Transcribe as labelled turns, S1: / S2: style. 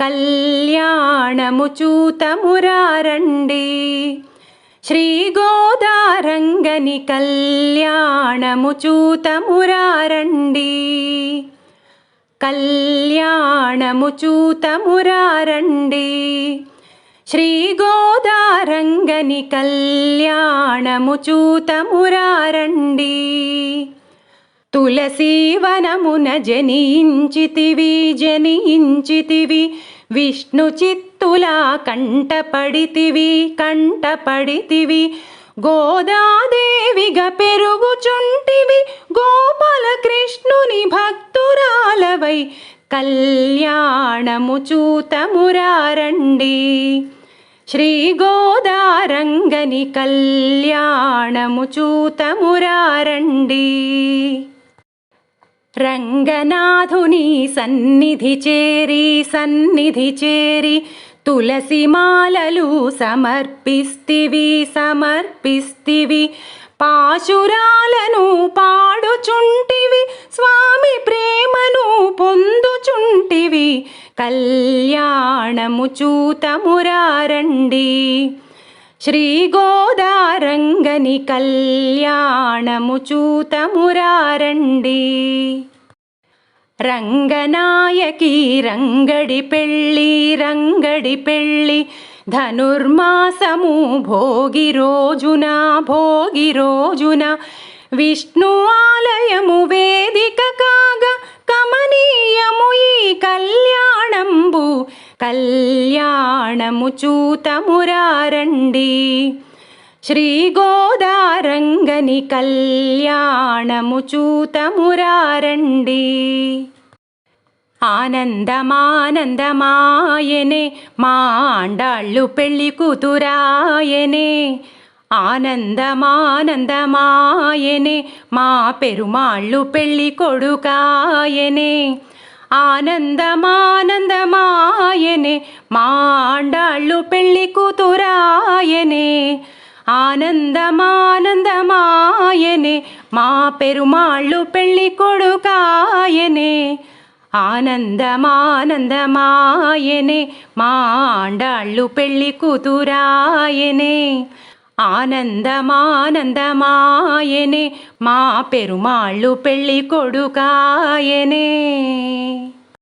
S1: కళ్యాణము చూతమురారండి. శ్రీ గోదారంగని కళ్యాణము చూతమురారండి. కళ్యాణము చూతమురారండి. శ్రీ గోదారంగని కళ్యాణము చూతమురారండి. తులసీవనమున జనించితివి జనించితివి. విష్ణు చిత్తులా కంటపడితివి కంటపడితివి. గోదాదేవిగా పెరుగుచుంటివి గోపాల కృష్ణుని భక్తురాలవై. కళ్యాణము చూతమురారండి. శ్రీ గోదారంగని కళ్యాణము చూతమురారండి. రంగనాథుని సన్నిధి చేరి సన్నిధి చేరి తులసి మాలలు సమర్పిస్తివి సమర్పిస్తివి. పాశురాలను పాడుచుంటివి స్వామి ప్రేమను పొందుచుంటివి. కళ్యాణము చూతమురారండి. శ్రీగోదారంగని కళ్యాణము చూతమురారండి. రంగనాయకి రంగడి పెళ్ళి రంగడి పెళ్ళి ధనుర్మాసము భోగి రోజున భోగి రోజున విష్ణు ఆలయము వేదిక కాగా కళ్యాణము చూతమురారండి శ్రీ గోదారంగని కళ్యాణము చూతమురారండి ఆనందమానందమాయనే మాండాళ్ళు పెళ్ళి కూతురాయనే. ఆనందమానందమాయనే మా పెరుమాళ్ళు పెళ్ళి కొడుకాయనే. ఆనందమానందమాయనే మాండాళ్ళు పెళ్ళి కూతురాయనే. ఆనందమానందమాయనే మా పెరుమాళ్ళు పెళ్ళి కొడుకాయనే. ఆనందమానందమాయనే మాండాళ్ళు పెళ్ళి కూతురాయనే. ఆనందమానందమాయనే మా పెరుమాళ్ళు పెళ్ళి కొడుకాయనే.